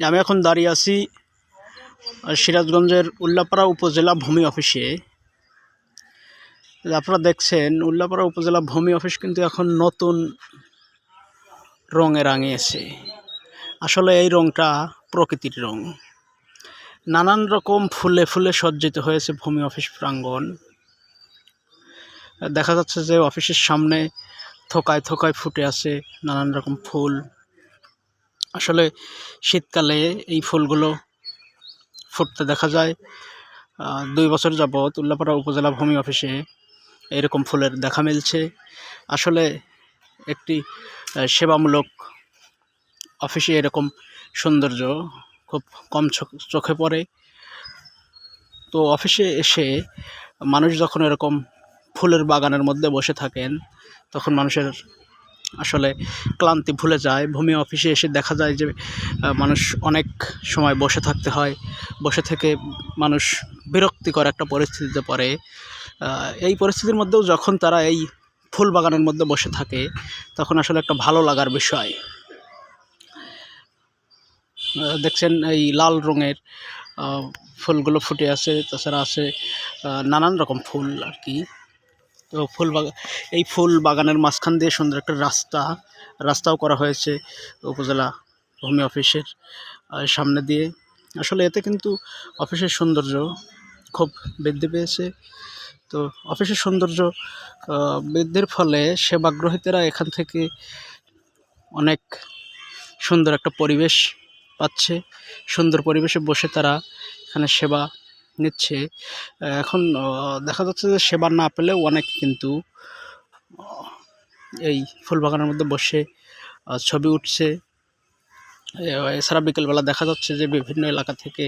আমি এখন দাঁড়িয়ে আছি সিরাজগঞ্জের উল্লাপাড়া উপজেলা ভূমি অফিসে। আপনারা দেখছেন, উল্লাপাড়া উপজেলা ভূমি অফিস কিন্তু এখন নতুন রঙে রাঙিয়েছে। আসলে এই রঙটা প্রকৃতির রং। নানান রকম ফুলে ফুলে সজ্জিত হয়েছে ভূমি অফিস প্রাঙ্গণ। দেখা যাচ্ছে যে অফিসের সামনে থোকায় থোকায় ফুটে আছে নানান রকম ফুল। আসলে শীতকালে এই ফুলগুলো ফুটতে দেখা যায়। দুই বছর যাবৎ উল্লাপাড়া উপজেলা ভূমি অফিসে এরকম ফুলের দেখা মিলছে। আসলে একটি সেবামূলক অফিসে এরকম সৌন্দর্য খুব কম চোখ- পড়ে। তো অফিসে এসে মানুষ যখন এরকম ফুলের বাগানের মধ্যে বসে থাকেন, তখন মানুষের আসলে ক্লান্তি ভুলে যায়, ভূমি অফিসে এসে দেখা যায় যে মানুষ অনেক সময় বসে থাকতে হয়, বসে থেকে মানুষ বিরক্তিকর একটা পরিস্থিতিতে পড়ে। এই পরিস্থিতির মধ্যেও যখন তারা এই ফুল বাগানের মধ্যে বসে থাকে, তখন আসলে একটা ভালো লাগার বিষয়। দেখছেন এই লাল রঙের ফুলগুলো ফুটে আছে, তাছাড়া আছে নানান রকম ফুল আর কি। তো ফুল বাগান এই ফুল বাগানের মাঝখান দিয়ে সুন্দর একটা রাস্তা, রাস্তাও করা হয়েছে উপজেলা ভূমি অফিসের সামনে দিয়ে। আসলে এতে কিন্তু অফিসের সৌন্দর্য খুব বৃদ্ধি পেয়েছে। তো অফিসের সৌন্দর্য বৃদ্ধির ফলে সেবাগ্রহীতারা এখান থেকে অনেক সুন্দর একটা পরিবেশ পাচ্ছে। সুন্দর পরিবেশে বসে তারা এখানে সেবা নিচ্ছে। এখন দেখা যাচ্ছে যে সেবা না পেলেও অনেক কিন্তু এই ফুল বাগানের মধ্যে বসে ছবি উঠছে। এছাড়া বিকেলবেলা দেখা যাচ্ছে যে বিভিন্ন এলাকা থেকে